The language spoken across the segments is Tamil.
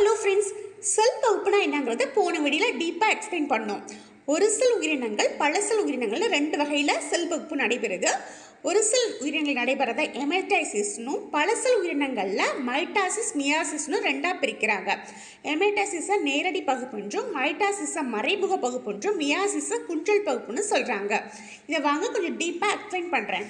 ஹலோ ஃப்ரெண்ட்ஸ் செல் பகுப்புனா என்னங்கிறத போன வீடியில் டீப்பாக எக்ஸ்பிளைன் பண்ணோம். ஒரு செல் உயிரினங்கள் பல செல் உயிரினங்கள்ல ரெண்டு வகையில் செல் பகுப்பு நடைபெறுது. ஒரு செல் உயிரினங்கள் நடைபெறத எமேட்டாசிஸ்னும் பல செல் உயிரினங்களில் மைட்டாசிஸ் மியாசிஸ்னு ரெண்டாக பிரிக்கிறாங்க. எமேட்டாசிஸை நேரடி பகுப்புன்றும் மைட்டாசிஸை மறைமுக பகுப்புன்றும் மியாசிஸை குன்றல் பகுப்புன்னு சொல்கிறாங்க இதை வாங்க கொஞ்சம் டீப்பாக எக்ஸ்பிளைன் பண்ணுறேன்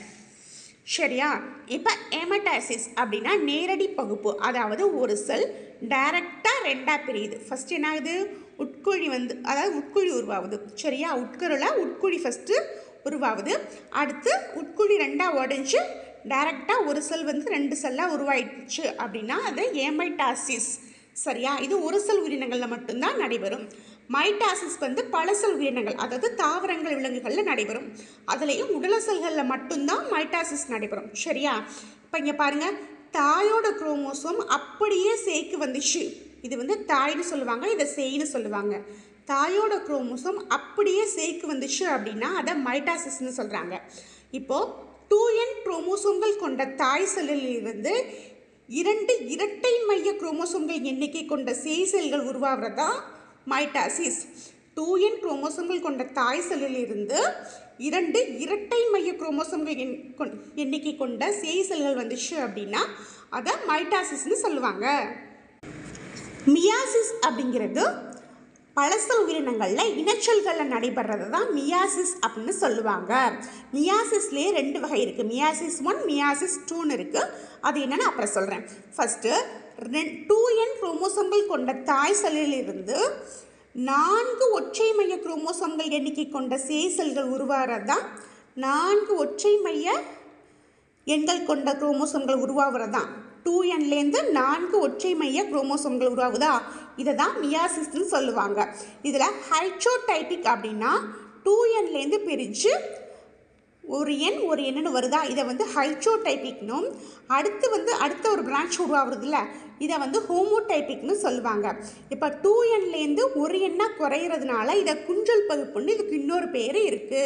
சரியா? இப்போ எமட்டாசிஸ் அப்படின்னா நேரடி பகுப்பு. அதாவது ஒரு செல் டைரெக்டாக ரெண்டாக பிரியுது. ஃபஸ்ட் என்ன ஆகுது உட்குழி வந்து அதாவது உட்குழி உருவாகுது. சரியா? உட்கருல உட்குழி ஃபஸ்ட்டு உருவாகுது. அடுத்து உட்குழி ரெண்டாக உடஞ்சி டைரெக்டாக ஒரு செல் வந்து ரெண்டு செல்லாக உருவாயிடுச்சு அப்படின்னா அது ஏமைட்டாசிஸ் சரியா? இது ஒரு செல் உயிரினங்களில் மட்டும்தான் நடைபெறும். மைட்டாசிஸ் வந்து பழசல் உயிரினங்கள் அதாவது தாவரங்கள் விலங்குகளில் நடைபெறும். அதுலேயும் உடலசல்களில் மட்டும்தான் மைட்டாசிஸ் நடைபெறும். சரியா? இப்போ இங்கே பாருங்கள் தாயோட குரோமோசோம் அப்படியே சேய்க்கு வந்துச்சு. இது வந்து தாய்னு சொல்லுவாங்க இதை சேய்னு சொல்லுவாங்க. தாயோட குரோமோசோம் அப்படியே சேய்க்கு வந்துச்சு அப்படின்னா அதை மைட்டாசிஸ்ன்னு சொல்கிறாங்க இப்போது டூ என் குரோமோசோம்கள் கொண்ட தாய் செல்லில் இரண்டு இரட்டை மைய குரோமோசோம்கள் எண்ணிக்கை கொண்ட சேய் செல்கள் உருவாகிறதா மைட்டாசிஸ். டூ என் குரோமோசோம்கள் கொண்ட தாய் செல்லில் இருந்து இரண்டு இரட்டை மைய குரோமோசோம்கள் எண் கொண்- எண்ணிக்கை கொண்ட சேய் செல்கள் வந்துச்சு அப்படின்னா அதை மைட்டாசிஸ்னு சொல்லுவாங்க. மியாசிஸ் அப்படிங்கிறது பழசல் உயிரினங்களில் இனச்சொல்களில் நடைபெறது தான் மியாசிஸ் அப்படின்னு சொல்லுவாங்க. மியாசிஸ்லேயே ரெண்டு வகை இருக்குது மியாசிஸ் ஒன் மியாசிஸ் டூன்னு இருக்குது அது என்னென்னு அப்புறம் சொல்கிறேன் ஃபஸ்ட்டு ரெண் டூ குரோமோசோம்கள் கொண்ட தாய் செல்லிலிருந்து நான்கு ஒற்றை மைய குரோமோசோம்கள் எண்ணிக்கை கொண்ட சேய் செல்கள் உருவாகிறது? தான் நான்கு ஒற்றை மைய எண்கள் கொண்ட குரோமோசோம்கள் உருவாகிறது? தான் டூ என்லேருந்து நான்கு ஒற்றை மைய குரோமோசோம்கள் உருவாகுதா? இதை தான் மியாசிஸ்ன்னு சொல்லுவாங்க. இதில் ஹைட்ரோடைபிக் அப்படின்னா டூ என்லேருந்து பிரித்து ஒரு எண் ஒரு எண்ணுன்னு வருதா? இதை வந்து ஹைட்ரோடைபிக்னும் அடுத்து வந்து அடுத்த ஒரு பிரான்ச் உருவாகுறதுல இதை வந்து ஹோமோடைபிக்னு சொல்லுவாங்க. இப்போ டூ என்லேருந்து ஒரு எண்ணாக குறையிறதுனால இதை குஞ்சல் பகுப்புன்னு இதுக்கு இன்னொரு பேர் இருக்குது